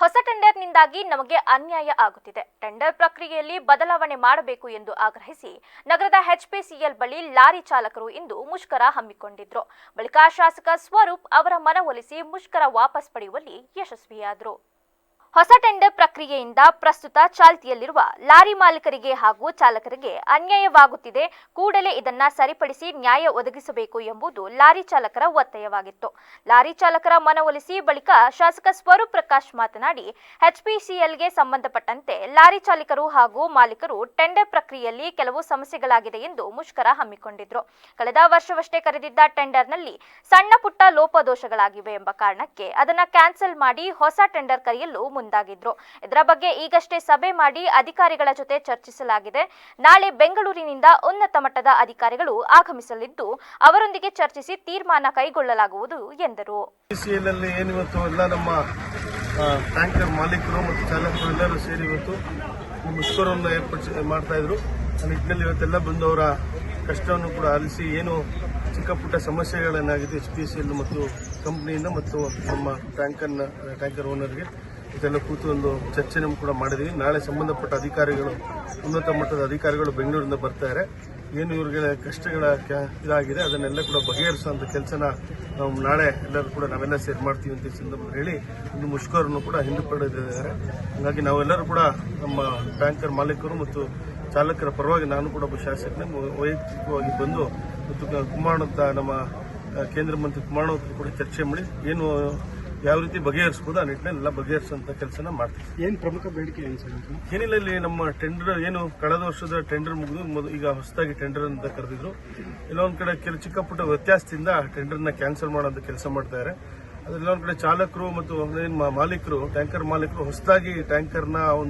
ಹೊಸ ಟೆಂಡರ್ನಿಂದಾಗಿ ನಮಗೆ ಅನ್ಯಾಯ ಆಗುತ್ತಿದೆ. ಟೆಂಡರ್ ಪ್ರಕ್ರಿಯೆಯಲ್ಲಿ ಬದಲಾವಣೆ ಮಾಡಬೇಕು ಎಂದು ಆಗ್ರಹಿಸಿ ನಗರದ ಎಚ್ಪಿಸಿಎಲ್ ಬಳಿ ಲಾರಿ ಚಾಲಕರು ಇಂದು ಮುಷ್ಕರ ಹಮ್ಮಿಕೊಂಡಿದ್ರು. ಬಳಿಕ ಶಾಸಕ ಸ್ವರೂಪ್ ಅವರ ಮನವೊಲಿಸಿ ಮುಷ್ಕರ ವಾಪಸ್ ಪಡೆಯುವಲ್ಲಿ ಯಶಸ್ವಿಯಾದರು. ಹೊಸ ಟೆಂಡರ್ ಪ್ರಕ್ರಿಯೆಯಿಂದ ಪ್ರಸ್ತುತ ಚಾಲ್ತಿಯಲ್ಲಿರುವ ಲಾರಿ ಮಾಲೀಕರಿಗೆ ಹಾಗೂ ಚಾಲಕರಿಗೆ ಅನ್ಯಾಯವಾಗುತ್ತಿದೆ. ಕೂಡಲೇ ಇದನ್ನ ಸರಿಪಡಿಸಿ ನ್ಯಾಯ ಒದಗಿಸಬೇಕು ಎಂಬುದು ಲಾರಿ ಚಾಲಕರ ಒತ್ತಾಯವಾಗಿತ್ತು. ಲಾರಿ ಚಾಲಕರ ಮನವೊಲಿಸಿ ಬಳಿಕ ಶಾಸಕ ಸ್ವರೂಪ್ ಪ್ರಕಾಶ್ ಮಾತನಾಡಿ ಎಚ್ಪಿಸಿಎಲ್ಗೆ ಸಂಬಂಧಪಟ್ಟಂತೆ ಲಾರಿ ಚಾಲಕರು ಹಾಗೂ ಮಾಲೀಕರು ಟೆಂಡರ್ ಪ್ರಕ್ರಿಯೆಯಲ್ಲಿ ಕೆಲವು ಸಮಸ್ಯೆಗಳಾಗಿದೆ ಎಂದು ಮುಷ್ಕರ ಹಮ್ಮಿಕೊಂಡಿದ್ರು. ಕಳೆದ ವರ್ಷವಷ್ಟೇ ಕರೆದಿದ್ದ ಟೆಂಡರ್ನಲ್ಲಿ ಸಣ್ಣ ಪುಟ್ಟ ಲೋಪದೋಷಗಳಾಗಿವೆ ಎಂಬ ಕಾರಣಕ್ಕೆ ಅದನ್ನ ಕ್ಯಾನ್ಸಲ್ ಮಾಡಿ ಹೊಸ ಟೆಂಡರ್ ಕರೆಯಲು ಮುಂದಾಗಿದ್ರು ಇದರ ಬಗ್ಗೆ ಈಗಷ್ಟೇ ಸಭೆ ಮಾಡಿ ಅಧಿಕಾರಿಗಳ ಜೊತೆ ಚರ್ಚಿಸಲಾಗಿದೆ. ನಾಳೆ ಬೆಂಗಳೂರಿನಿಂದ ಉನ್ನತ ಮಟ್ಟದ ಅಧಿಕಾರಿಗಳು ಆಗಮಿಸಲಿದ್ದು, ಅವರೊಂದಿಗೆ ಚರ್ಚಿಸಿ ತೀರ್ಮಾನ ಕೈಗೊಳ್ಳಲಾಗುವುದು ಎಂದರು. ಮತ್ತು ಚಾಲಕರು ಸೇರಿ ಇವತ್ತು ಮುಷ್ಕರವನ್ನು ಏರ್ಪಡಿಸಿ, ಮಾಡ್ತಾ ಇದ್ರು. ಆ ನಿಟ್ಟಿನಲ್ಲಿ ಇವತ್ತೆಲ್ಲ ಬಂದು ಅವರ ಕಷ್ಟವನ್ನು ಕೂಡ ಆಲಿಸಿ ಏನು ಚಿಕ್ಕ ಪುಟ್ಟ ಸಮಸ್ಯೆಗಳೇನಾಗಿದೆ ಎಚ್ ಪಿ ಸಿ ಎಲ್ ಮತ್ತು ಕಂಪ್ನಿಯಿಂದ ಮತ್ತು ನಮ್ಮ ಟ್ಯಾಂಕರ್ನ, ಟ್ಯಾಂಕರ್ ಓನರ್ಗೆ ಇದೆಲ್ಲ ಕೂತು ಒಂದು ಚರ್ಚೆಯನ್ನು ಕೂಡ ಮಾಡಿದ್ವಿ. ನಾಳೆ ಸಂಬಂಧಪಟ್ಟ ಅಧಿಕಾರಿಗಳು, ಉನ್ನತ ಮಟ್ಟದ ಅಧಿಕಾರಿಗಳು ಬೆಂಗಳೂರಿಂದ ಬರ್ತಾರೆ ಏನು ಇವ್ರಿಗೆ ಕಷ್ಟಗಳ ಇದಾಗಿದೆ, ಅದನ್ನೆಲ್ಲ ಕೂಡ ಬಗೆಹರಿಸುವಂಥ ಕೆಲಸನ ನಾವು ನಾಳೆ ಎಲ್ಲರೂ ಕೂಡ ನಾವೆಲ್ಲ ಸೇರ್ ಮಾಡ್ತೀವಿ ಅಂತ ಹೇಳಿ ಒಂದು ಮುಷ್ಕರನ್ನು ಕೂಡ ಹಿಂದುಪಡೆದಿದ್ದಾರೆ ಹಾಗಾಗಿ ನಾವೆಲ್ಲರೂ ಕೂಡ ನಮ್ಮ ಬ್ಯಾಂಕರ್ ಮಾಲೀಕರು ಮತ್ತು ಚಾಲಕರ ಪರವಾಗಿ ನಾನು ಕೂಡ ಒಬ್ಬ ಶಾಸಕನ ವೈಯಕ್ತಿಕವಾಗಿ ಬಂದು ಮತ್ತು ಕುಮಾರನಂತ ನಮ್ಮ ಕೇಂದ್ರ ಮಂತ್ರಿ ಕುಮಾರನವ್ರ ಕೂಡ ಚರ್ಚೆ ಮಾಡಿ, ಏನು ಯಾವ ರೀತಿ ಬಗೆಹರಿಸಬಹುದು ಆ ನಿಟ್ಟಿನಲ್ಲಿ ಎಲ್ಲ ಬಗೆಹರಿಸುವಂತ ಕೆಲಸನ ಮಾಡ್ತೀವಿ. ಏನು ಪ್ರಮುಖ ಬೇಡಿಕೆ ಏನು ಸರ್ ಏನಿಲ್ಲ ಇಲ್ಲಿ ನಮ್ಮ ಟೆಂಡರ್ ಏನು ಕಳೆದ ವರ್ಷದ ಟೆಂಡರ್ ಮುಗಿದು ಈಗ ಹೊಸದಾಗಿ ಟೆಂಡರ್ ಅಂತ ಕರೆದಿದ್ರು. ಇಲ್ಲೊಂದು ಕಡೆ ಕೆಲ ಚಿಕ್ಕ ಪುಟ್ಟ ವ್ಯತ್ಯಾಸದಿಂದ ಟೆಂಡರ್ನ ಕ್ಯಾನ್ಸಲ್ ಮಾಡೋಂಥ ಕೆಲಸ ಮಾಡ್ತಾ ಇದ್ದಾರೆ ಅದ್ರಲ್ಲಿ ಒಂದ್ ಕಡೆ ಚಾಲಕರು ಮತ್ತು ಮಾಲೀಕರು ಟ್ಯಾಂಕರ್ ಮಾಲೀಕರು ಹೊಸದಾಗಿ ಟ್ಯಾಂಕರ್ನ